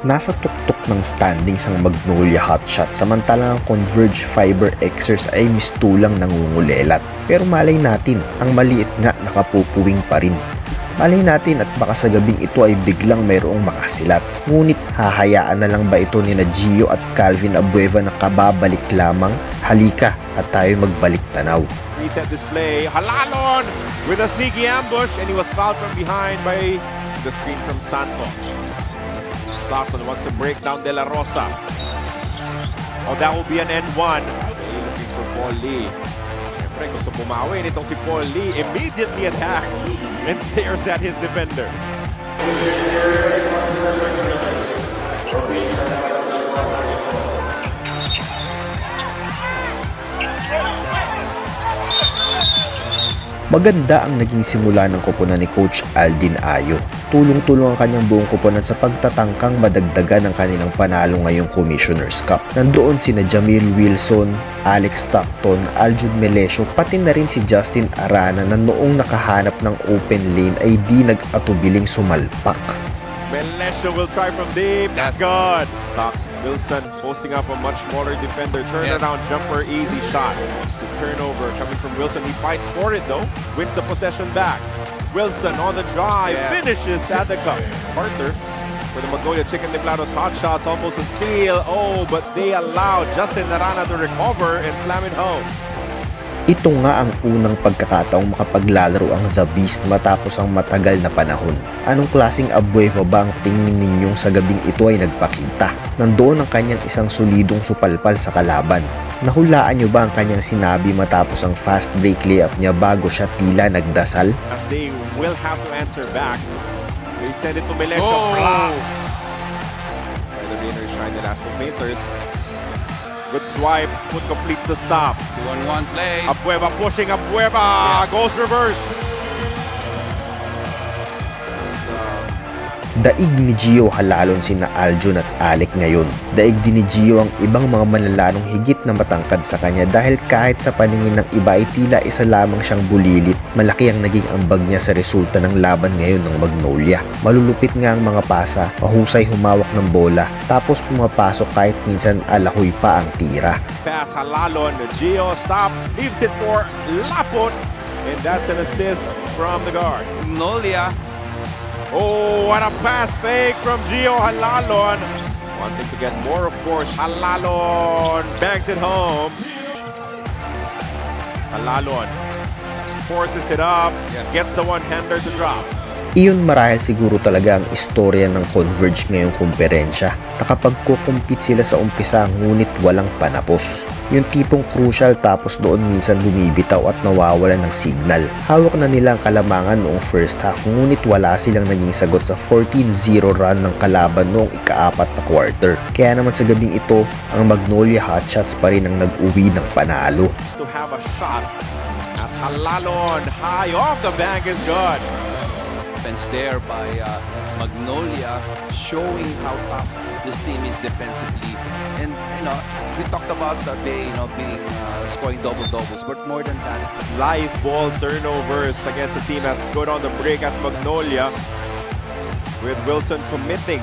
Nasa tuktok ng standings ang Magnolia Hotshot samantalang ang Converge Fiber Xers ay mistulang nangungulelat. Pero malay natin, ang maliit nga nakapupuwing pa rin. Malay natin at baka sa gabing ito ay biglang mayroong makasilat. Ngunit hahayaan na lang ba ito ni na Gio at Calvin Abueva na kababalik lamang? Halika at tayo magbalik tanaw. Reset this play. Halalon with a sneaky ambush, and he was fouled from behind by the screen from Santos. Stockton wants to break down De La Rosa. Oh, that will be an N1. Really looking for Paul Lee. Siyempre, gusto bumawi nitong si Paul Lee. Immediately attacks and stares at his defender. Maganda ang naging simula ng koponan ni Coach Aldin Ayo. Tulong-tulong ang kanyang buong koponan sa pagtatangkang madagdagan ang kanilang panalo ngayong Commissioner's Cup. Nandoon sina Jamil Wilson, Alex Stockton, Aljun Melesio, pati na rin si Justin Arana na noong nakahanap ng open lane ay di nag-atubiling sumalpak. Melesio will try from deep. That's good. Doc Wilson posting up a much smaller defender. Turnaround jumper, easy shot. The turnover coming from Wilson. He fights for it though. Wins the possession back. Wilson on the drive. Yes. Finishes at the cup. Arthur for the Magnolia Chicken Liplanos hot shots. Almost a steal. Oh, but they allowed Justin Narana to recover and slam it home. Ito nga ang unang pagkakataong makapaglalaro ang The Beast matapos ang matagal na panahon. Anong klaseng abueva ba ang tingin ninyong sa gabing ito ay nagpakita? Nandoon ang kanyang isang solidong supalpal sa kalaban. Nahulaan nyo ba ang kanyang sinabi matapos ang fast break layup niya bago siya tila nagdasal? As they will have to answer back. They send it to Melesio. Oh! By the Raiders trying the last two painters. Good swipe. Foot completes the stop. Two on one play. Abueva pushing Abueva. Yes. Goes reverse. Daig ni Gio halalon sina Aljun at Alec ngayon. Daig din ni Gio ang ibang mga malalanong higit na matangkad sa kanya dahil kahit sa paningin ng iba ay tila isa lamang siyang bulilit. Malaki ang naging ambag niya sa resulta ng laban ngayon ng Magnolia. Malulupit nga ang mga pasa, mahusay humawak ng bola, tapos pumapasok kahit minsan alahoy pa ang tira. Pass Halalon. Gio stops. Leaves it for Lapot. And that's an assist from the guard. Nolia. Oh, what a pass fake from Gio Halalon. Wanting to get more, of course. Halalon bangs it home. Halalon forces it up, Yes. gets the one-hander to drop. Iyon marahil siguro talaga ang istorya ng Converge ngayong kumperensya. Nakapagkukumpit sila sa umpisa ngunit walang panapos. Yung tipong crucial tapos doon minsan bumibitaw at nawawalan ng signal. Hawak na nila ang kalamangan noong first half ngunit wala silang naging sagot sa 14-0 run ng kalaban noong ikaapat na quarter. Kaya naman sa gabing ito, ang Magnolia Hotshots pa rin ang nag-uwi ng panalo. To have a shot as Halalon high off the bank is good. Defense there by uh, Magnolia, showing how tough this team is defensively. And you know, we talked about they, you know, being uh, scoring double doubles, but more than that, Live ball turnovers against a team as good on the break as Magnolia with Wilson committing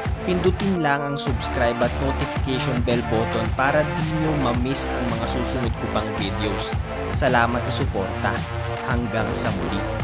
Pindutin lang ang subscribe at notification bell button para di nyo ma-miss ang mga susunod ko pang videos. Salamat sa suporta. Hanggang sa muli.